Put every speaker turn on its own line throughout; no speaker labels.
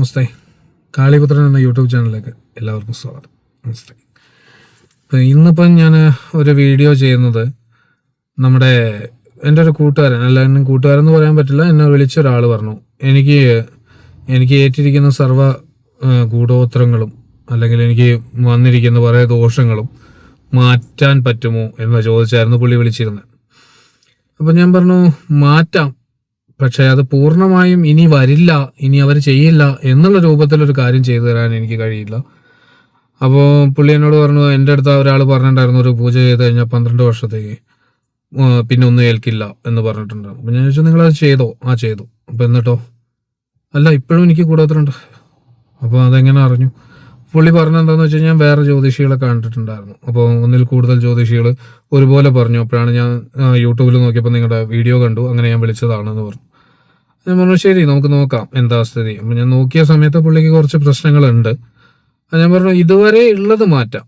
നമസ്തേ. കാളിപുത്രൻ എന്ന യൂട്യൂബ് ചാനലിലേക്ക് എല്ലാവർക്കും സ്വാഗതം. നമസ്തേ. ഇപ്പം ഇന്നിപ്പം ഞാൻ ഒരു വീഡിയോ ചെയ്യുന്നത് നമ്മുടെ എന്റെ ഒരു കൂട്ടുകാരൻ അല്ല എന്നെ കൂട്ടുകാരൻ എന്ന് പറയാൻ പറ്റില്ല എന്നെ വിളിച്ച ഒരാൾ പറഞ്ഞു. എനിക്ക് എനിക്ക് ഏറ്റിരിക്കുന്ന സർവ ഗൂഢോത്തരങ്ങളും അല്ലെങ്കിൽ എനിക്ക് വന്നിരിക്കുന്ന കുറേ ദോഷങ്ങളും മാറ്റാൻ പറ്റുമോ എന്ന് ചോദിച്ചായിരുന്നു പുള്ളി വിളിച്ചിരുന്നത്. അപ്പം ഞാൻ പറഞ്ഞു മാറ്റാം. പക്ഷെ അത് പൂർണമായും ഇനി വരില്ല ഇനി അവർ ചെയ്യില്ല എന്നുള്ള രൂപത്തിലൊരു കാര്യം ചെയ്തു തരാൻ എനിക്ക് കഴിയില്ല. അപ്പോൾ പുള്ളി എന്നോട് പറഞ്ഞു എന്റെ അടുത്ത് ഒരാൾ പറഞ്ഞിട്ടുണ്ടായിരുന്നു ഒരു പൂജ ചെയ്ത് കഴിഞ്ഞാൽ പന്ത്രണ്ട് വർഷത്തേക്ക് പിന്നെ ഒന്നും ഏൽക്കില്ല എന്ന് പറഞ്ഞിട്ടുണ്ടായിരുന്നു. അപ്പം ഞാൻ ചോദിച്ചു നിങ്ങളത് ചെയ്തോ? ആ ചെയ്തു. അപ്പം എന്നിട്ടോ? അല്ല ഇപ്പോഴും എനിക്ക് കൂടാത്തതുണ്ട് അപ്പോൾ അതെങ്ങനെ അറിഞ്ഞു? പുള്ളി പറഞ്ഞെന്താന്ന് വെച്ച് കഴിഞ്ഞാൽ വേറെ ജ്യോതിഷികളെ കണ്ടിട്ടുണ്ടായിരുന്നു. അപ്പോൾ ഒന്നിൽ കൂടുതൽ ജ്യോതിഷികൾ ഒരുപോലെ പറഞ്ഞു. അപ്പോഴാണ് ഞാൻ യൂട്യൂബിൽ നോക്കിയപ്പോൾ നിങ്ങളുടെ വീഡിയോ കണ്ടു. അങ്ങനെ ഞാൻ വിളിച്ചതാണെന്ന് പറഞ്ഞു. ഞാൻ ശരി നമുക്ക് നോക്കാം എന്താ സ്ഥിതി. അപ്പം ഞാൻ നോക്കിയ സമയത്ത് പുള്ളിക്ക് കുറച്ച് പ്രശ്നങ്ങളുണ്ട്. ഞാൻ പറഞ്ഞു ഇതുവരെ ഉള്ളത് മാറ്റാം.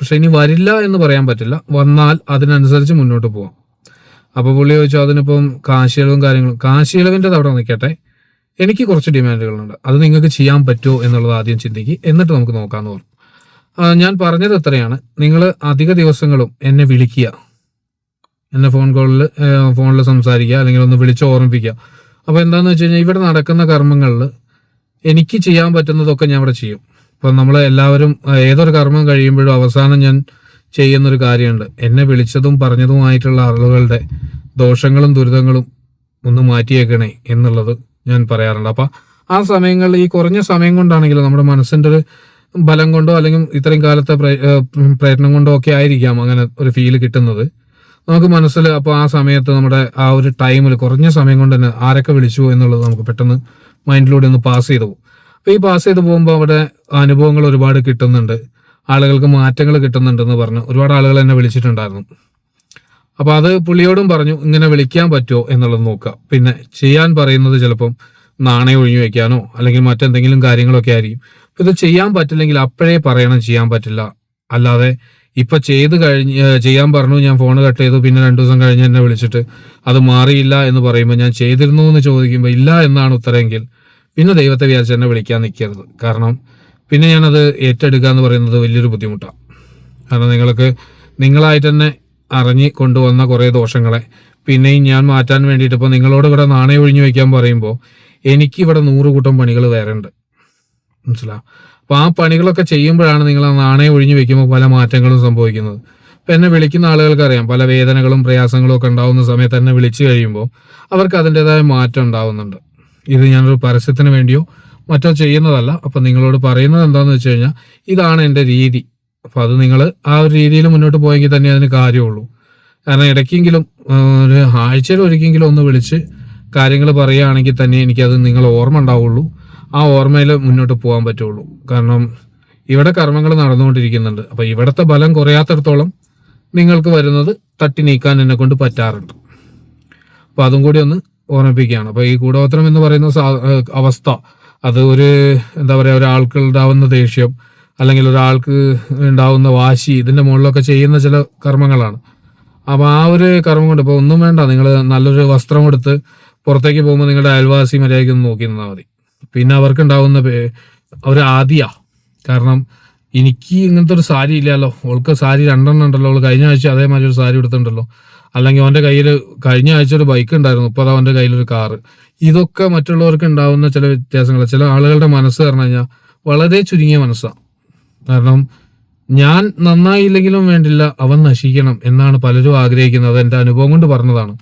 പക്ഷെ ഇനി വരില്ല എന്ന് പറയാൻ പറ്റില്ല. വന്നാൽ അതിനനുസരിച്ച് മുന്നോട്ട് പോവാം. അപ്പോൾ പുള്ളി ചോദിച്ചു അതിനിപ്പം കാശിയളവും കാര്യങ്ങളും കാശിയളവിന്റെ അവിടെ നിൽക്കട്ടെ. എനിക്ക് കുറച്ച് ഡിമാൻഡുകളുണ്ട്. അത് നിങ്ങൾക്ക് ചെയ്യാൻ പറ്റുമോ എന്നുള്ളത് ആദ്യം ചിന്തിക്കുക എന്നിട്ട് നമുക്ക് നോക്കാമെന്ന് പറഞ്ഞു. ഞാൻ പറഞ്ഞത് എത്രയാണ് നിങ്ങൾ അധിക ദിവസങ്ങളും എന്നെ വിളിക്കുക. എന്നെ ഫോൺ കോളിൽ ഫോണിൽ സംസാരിക്കുക. അല്ലെങ്കിൽ ഒന്ന് വിളിച്ച് ഓർമ്മിപ്പിക്കുക. അപ്പോൾ എന്താണെന്ന് വെച്ച് കഴിഞ്ഞാൽ ഇവിടെ നടക്കുന്ന കർമ്മങ്ങളിൽ എനിക്ക് ചെയ്യാൻ പറ്റുന്നതൊക്കെ ഞാൻ ഇവിടെ ചെയ്യും. ഇപ്പം നമ്മൾ എല്ലാവരും ഏതൊരു കർമ്മം കഴിയുമ്പോഴും അവസാനം ഞാൻ ചെയ്യുന്നൊരു കാര്യമുണ്ട്. എന്നെ വിളിച്ചതും പറഞ്ഞതുമായിട്ടുള്ള ആളുകളുടെ ദോഷങ്ങളും ദുരിതങ്ങളും ഒന്ന് മാറ്റിയേക്കണേ എന്നുള്ളത് ഞാൻ പറയാറുണ്ട്. അപ്പം ആ സമയങ്ങളിൽ ഈ കുറഞ്ഞ സമയം കൊണ്ടാണെങ്കിലും നമ്മുടെ മനസ്സിന്റെ ഒരു ബലം കൊണ്ടോ അല്ലെങ്കിൽ ഇത്രയും കാലത്തെ പ്രയത്നം കൊണ്ടോ ഒക്കെ ആയിരിക്കാം അങ്ങനെ ഒരു ഫീൽ കിട്ടുന്നത്. നമുക്ക് മനസ്സിൽ അപ്പോൾ ആ സമയത്ത് നമ്മുടെ ആ ഒരു ടൈമിൽ കുറഞ്ഞ സമയം കൊണ്ട് തന്നെ ആരൊക്കെ വിളിച്ചു എന്നുള്ളത് നമുക്ക് പെട്ടെന്ന് മൈൻഡിലൂടെ ഒന്ന് പാസ് ചെയ്തു പോകും. അപ്പോൾ ഈ പാസ് ചെയ്ത് പോകുമ്പോൾ അവിടെ അനുഭവങ്ങൾ ഒരുപാട് കിട്ടുന്നുണ്ട്. ആളുകൾക്ക് മാറ്റങ്ങൾ കിട്ടുന്നുണ്ടെന്ന് പറഞ്ഞു ഒരുപാട് ആളുകൾ എന്നെ വിളിച്ചിട്ടുണ്ടായിരുന്നു. അപ്പോൾ അത് പുള്ളിയോടും പറഞ്ഞു ഇങ്ങനെ വിളിക്കാൻ പറ്റുമോ? എന്നുള്ളത് നോക്കുക. പിന്നെ ചെയ്യാൻ പറയുന്നത് ചിലപ്പം നാണയം ഒഴിഞ്ഞു വെക്കാനോ അല്ലെങ്കിൽ മറ്റെന്തെങ്കിലും കാര്യങ്ങളൊക്കെ ആയിരിക്കും. ഇത് ചെയ്യാൻ പറ്റില്ലെങ്കിൽ അപ്പോഴേ പറയണം ചെയ്യാൻ പറ്റില്ല. അല്ലാതെ ഇപ്പൊ ചെയ്ത് കഴിഞ്ഞ് ചെയ്യാൻ പറഞ്ഞു ഞാൻ ഫോൺ കട്ട് ചെയ്തു പിന്നെ രണ്ടു ദിവസം കഴിഞ്ഞ് എന്നെ വിളിച്ചിട്ട് അത് മാറിയില്ല എന്ന് പറയുമ്പോൾ ഞാൻ ചെയ്തിരുന്നു എന്ന് ചോദിക്കുമ്പോൾ ഇല്ല എന്നാണ് ഉത്തരമെങ്കിൽ പിന്നെ ദൈവത്തെ വിചാരിച്ച് എന്നെ വിളിക്കാൻ നിൽക്കരുത് കാരണം പിന്നെ ഞാനത് ഏറ്റെടുക്കുക എന്ന് പറയുന്നത് വലിയൊരു ബുദ്ധിമുട്ടാണ് കാരണം നിങ്ങൾക്ക് നിങ്ങളായിട്ട് തന്നെ അറിഞ്ഞ് കൊണ്ടുവന്ന കുറേ ദോഷങ്ങളെ പിന്നെയും ഞാൻ മാറ്റാൻ വേണ്ടിയിട്ട് ഇപ്പോൾ നിങ്ങളോട് ഇവിടെ നാണയം ഒഴിഞ്ഞു വയ്ക്കാൻ പറയുമ്പോൾ എനിക്ക് ഇവിടെ നൂറ് കൂട്ടം പണികൾ വേറെ ഉണ്ട് അപ്പോൾ ആ പണികളൊക്കെ ചെയ്യുമ്പോഴാണ് നിങ്ങൾ ആ നാണയം ഒഴിഞ്ഞു വെക്കുമ്പോൾ പല മാറ്റങ്ങളും സംഭവിക്കുന്നത്. ഇപ്പം എന്നെ വിളിക്കുന്ന ആളുകൾക്ക് അറിയാം പല വേദനകളും പ്രയാസങ്ങളും ഒക്കെ ഉണ്ടാവുന്ന സമയത്ത് എന്നെ വിളിച്ചു കഴിയുമ്പോൾ അവർക്ക് അതിന്റെതായ മാറ്റം ഉണ്ടാവുന്നുണ്ട്. ഇത് ഞാനൊരു പരസ്യത്തിന് വേണ്ടിയോ മറ്റോ ചെയ്യുന്നതല്ല. അപ്പം നിങ്ങളോട് പറയുന്നത് എന്താണെന്ന് വെച്ച് കഴിഞ്ഞാൽ ഇതാണ് എന്റെ രീതി. അപ്പം അത് നിങ്ങൾ ആ ഒരു രീതിയിൽ മുന്നോട്ട് പോയെങ്കിൽ തന്നെ അതിന് കാര്യമുള്ളൂ. കാരണം ഇടയ്ക്കെങ്കിലും ഒരു ആഴ്ചയിൽ ഒരിക്കലെങ്കിലും ഒന്ന് വിളിച്ച് കാര്യങ്ങൾ പറയുകയാണെങ്കിൽ തന്നെ എനിക്കത് നിങ്ങൾ ഓർമ്മ ഉണ്ടാവുള്ളൂ. ആ ഓർമ്മയിൽ മുന്നോട്ട് പോകാൻ പറ്റുള്ളൂ. കാരണം ഇവിടെ കർമ്മങ്ങൾ നടന്നുകൊണ്ടിരിക്കുന്നുണ്ട്. അപ്പം ഇവിടത്തെ ബലം കുറയാത്തടത്തോളം നിങ്ങൾക്ക് വരുന്നത് തട്ടി നീക്കാൻ എന്നെ കൊണ്ട് പറ്റാറുണ്ട്. അപ്പം അതും കൂടി ഒന്ന് ഓർമ്മിപ്പിക്കുകയാണ്. അപ്പോൾ ഈ കൂടോത്രം എന്ന് പറയുന്ന അവസ്ഥ അത് ഒരു എന്താ പറയുക ഒരാൾക്ക് ഉണ്ടാവുന്ന ദേഷ്യം അല്ലെങ്കിൽ ഒരാൾക്ക് ഉണ്ടാവുന്ന വാശി ഇതിന്റെ മുകളിലൊക്കെ ചെയ്യുന്ന ചില കർമ്മങ്ങളാണ്. അപ്പൊ ആ ഒരു കർമ്മം കൊണ്ട് ഇപ്പൊ ഒന്നും വേണ്ട. നിങ്ങൾ നല്ലൊരു വസ്ത്രം കൊടുത്ത് പുറത്തേക്ക് പോകുമ്പോൾ നിങ്ങളുടെ അയൽവാസി മര്യാദയ്ക്ക് ഒന്ന് നോക്കി നിന്നാൽ മതി. പിന്നെ അവർക്ക് അവർ ആദിയാ. കാരണം എനിക്ക് ഇങ്ങനത്തെ ഒരു സാരി ഇല്ലല്ലോ. ഓൾക്ക് സാരി രണ്ടെണ്ണം ഉണ്ടല്ലോ. അവൾ കഴിഞ്ഞ ആഴ്ച അതേമാതിരി ഒരു സാരി എടുത്തിട്ടുണ്ടല്ലോ അല്ലെങ്കിൽ അവന്റെ കയ്യിൽ കഴിഞ്ഞ ആഴ്ച ഒരു ബൈക്ക് ഉണ്ടായിരുന്നു. ഇപ്പോൾ അത് കയ്യിൽ ഒരു കാറ്. ഇതൊക്കെ മറ്റുള്ളവർക്ക് ഉണ്ടാവുന്ന ചില വ്യത്യാസങ്ങൾ ചില ആളുകളുടെ മനസ്സ് പറഞ്ഞു കഴിഞ്ഞാൽ വളരെ ചുരുങ്ങിയ മനസ്സാണ് കാരണം ഞാൻ നന്നായില്ലെങ്കിലും വേണ്ടില്ല അവൻ നശിക്കണം എന്നാണ് പലരും ആഗ്രഹിക്കുന്നത്. എന്റെ അനുഭവം കൊണ്ട് പറഞ്ഞതാണ്.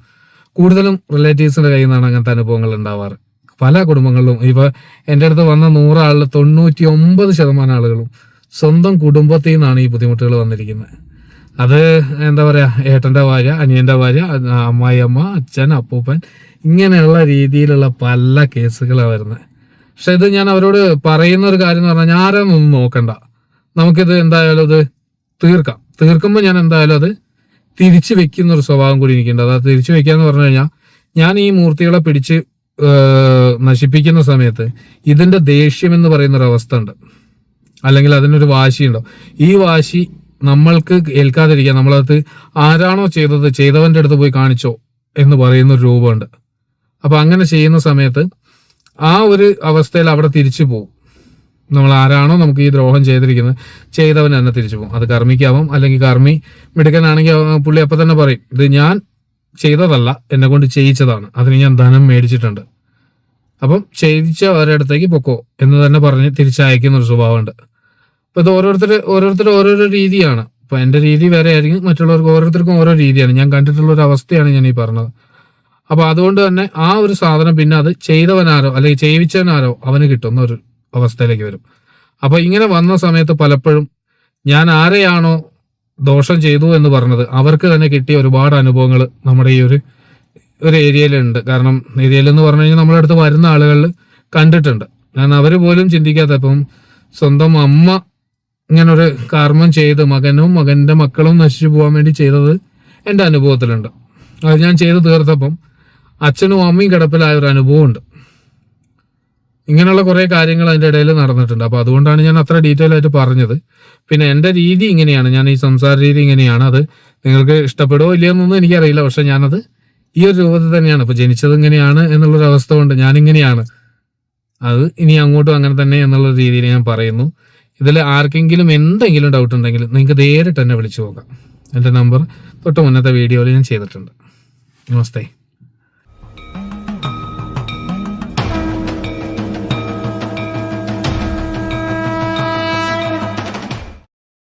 കൂടുതലും റിലേറ്റീവ്സിന്റെ കയ്യിൽ നിന്നാണ് അങ്ങനത്തെ അനുഭവങ്ങൾ ഉണ്ടാവാറ്. പല കുടുംബങ്ങളിലും ഇവ എന്റെ അടുത്ത് വന്ന നൂറാളിൽ തൊണ്ണൂറ്റി ഒമ്പത് ശതമാനം ആളുകളും സ്വന്തം കുടുംബത്തിൽ നിന്നാണ് ഈ ബുദ്ധിമുട്ടുകൾ വന്നിരിക്കുന്നത്. അത് എന്താ പറയുക ഏട്ടന്റെ ഭാര്യ അനിയന്റെ ഭാര്യ അമ്മായിയമ്മ അച്ഛൻ അപ്പൂപ്പൻ ഇങ്ങനെയുള്ള രീതിയിലുള്ള പല കേസുകളാണ് വരുന്നത്. പക്ഷെ ഇത് ഞാൻ അവരോട് പറയുന്ന ഒരു കാര്യം എന്ന് പറഞ്ഞാൽ ഞാനൊന്നും നോക്കണ്ട. നമുക്കിത് എന്തായാലും അത് തീർക്കാം. തീർക്കുമ്പോൾ ഞാൻ എന്തായാലും അത് തിരിച്ചു വെക്കുന്ന ഒരു സ്വഭാവം കൂടി എനിക്കുണ്ട്. അതായത് തിരിച്ചു വെക്കുക എന്ന് പറഞ്ഞു കഴിഞ്ഞാൽ ഞാൻ ഈ മൂർത്തികളെ പിടിച്ച് നശിപ്പിക്കുന്ന സമയത്ത് ഇതിന്റെ ദേഷ്യം എന്ന് പറയുന്ന ഒരു അവസ്ഥ ഉണ്ട്. അല്ലെങ്കിൽ അതിനൊരു വാശി വാശിയുണ്ടോ ഈ വാശി നമ്മൾക്ക് ഏൽക്കാതിരിക്കാൻ നമ്മളത് ആരാണോ ചെയ്തത് ചെയ്തവന്റെ അടുത്ത് പോയി കാണിച്ചോ എന്ന് പറയുന്ന ഒരു രൂപമുണ്ട്. അപ്പൊ അങ്ങനെ ചെയ്യുന്ന സമയത്ത് ആ ഒരു അവസ്ഥയിൽ അവിടെ തിരിച്ചു പോകും നമ്മൾ ആരാണോ നമുക്ക് ഈ ദ്രോഹം ചെയ്തിരിക്കുന്നത് ചെയ്തവൻ തന്നെ തിരിച്ചു പോകും അത് കർമ്മിക്കാവും. അല്ലെങ്കിൽ കർമ്മി മിടുക്കനാണെങ്കിൽ പുള്ളി അപ്പം തന്നെ പറയും ഇത് ഞാൻ ചെയ്തതല്ല. എന്നെ കൊണ്ട് ചെയ്യിച്ചതാണ്. അതിന് ഞാൻ ധനം മേടിച്ചിട്ടുണ്ട്. അപ്പം ചെയ്യിച്ച ഒരിടത്തേക്ക് പൊക്കോ എന്ന് തന്നെ പറഞ്ഞ് തിരിച്ചയക്കുന്ന ഒരു സ്വഭാവമുണ്ട്. അപ്പൊ ഇത് ഓരോരുത്തർ ഓരോരുത്തർ ഓരോരോ രീതിയാണ്. അപ്പോൾ എന്റെ രീതി വേറെ ആയിരിക്കും. മറ്റുള്ളവർക്ക് ഓരോരുത്തർക്കും ഓരോ രീതിയാണ്. ഞാൻ കണ്ടിട്ടുള്ള ഒരു അവസ്ഥയാണ് ഞാൻ ഈ പറഞ്ഞത്. അപ്പൊ അതുകൊണ്ട് തന്നെ ആ ഒരു സാധനം പിന്നെ അത് ചെയ്തവനാരോ അല്ലെങ്കിൽ ചെയ്യിച്ചവനാരോ അവന് കിട്ടുന്ന ഒരു അവസ്ഥയിലേക്ക് വരും. അപ്പൊ ഇങ്ങനെ വന്ന സമയത്ത് പലപ്പോഴും ഞാൻ ആരെയാണോ ദോഷം ചെയ്തു എന്ന് പറഞ്ഞത്. അവർക്ക് തന്നെ കിട്ടിയ ഒരുപാട് അനുഭവങ്ങൾ നമ്മുടെ ഈ ഒരു ഒരു ഏരിയയിലുണ്ട്. കാരണം ഏരിയയിൽ എന്ന് പറഞ്ഞു കഴിഞ്ഞാൽ നമ്മുടെ അടുത്ത് വരുന്ന ആളുകളിൽ കണ്ടിട്ടുണ്ട്. ഞാൻ അവർ പോലും ചിന്തിക്കാത്ത ഇപ്പം സ്വന്തം അമ്മ ഇങ്ങനെ ഒരു കർമ്മം ചെയ്ത് മകനും മകന്റെ മക്കളും നശിച്ചു പോകാൻ വേണ്ടി ചെയ്തത് എന്റെ അനുഭവത്തിലുണ്ട്. അത് ഞാൻ ചെയ്ത് തീർത്തപ്പം അച്ഛനും അമ്മയും കിടപ്പിലായ ഒരു അനുഭവമുണ്ട്. ഇങ്ങനെയുള്ള കുറേ കാര്യങ്ങൾ അതിന്റെ ഇടയിൽ നടന്നിട്ടുണ്ട്. അപ്പോൾ അതുകൊണ്ടാണ് ഞാൻ അത്ര ഡീറ്റെയിൽ ആയിട്ട് പറഞ്ഞത്. പിന്നെ എന്റെ രീതി ഇങ്ങനെയാണ്. ഞാൻ ഈ സംസാര രീതി ഇങ്ങനെയാണ്. അത് നിങ്ങൾക്ക് ഇഷ്ടപ്പെടുമോ ഇല്ലയോ എന്നൊന്നും എനിക്കറിയില്ല. പക്ഷെ ഞാനത് ഈ ഒരു രൂപത്തിൽ തന്നെയാണ്. ഇപ്പൊ ജനിച്ചത് ഇങ്ങനെയാണ് എന്നുള്ളൊരു അവസ്ഥ കൊണ്ട് ഞാൻ ഇങ്ങനെയാണ്. അത് ഇനി അങ്ങോട്ടും അങ്ങനെ തന്നെ എന്നുള്ള രീതിയിൽ ഞാൻ പറയുന്നു. ഇതിൽ ആർക്കെങ്കിലും എന്തെങ്കിലും ഡൗട്ട് ഉണ്ടെങ്കിൽ നിങ്ങൾക്ക് നേരിട്ട് എന്നെ വിളിച്ചു നോക്കാം. എന്റെ നമ്പർ തൊട്ട് മുന്നത്തെ വീഡിയോയിൽ ഞാൻ ചെയ്തിട്ടുണ്ട്. നമസ്തേ.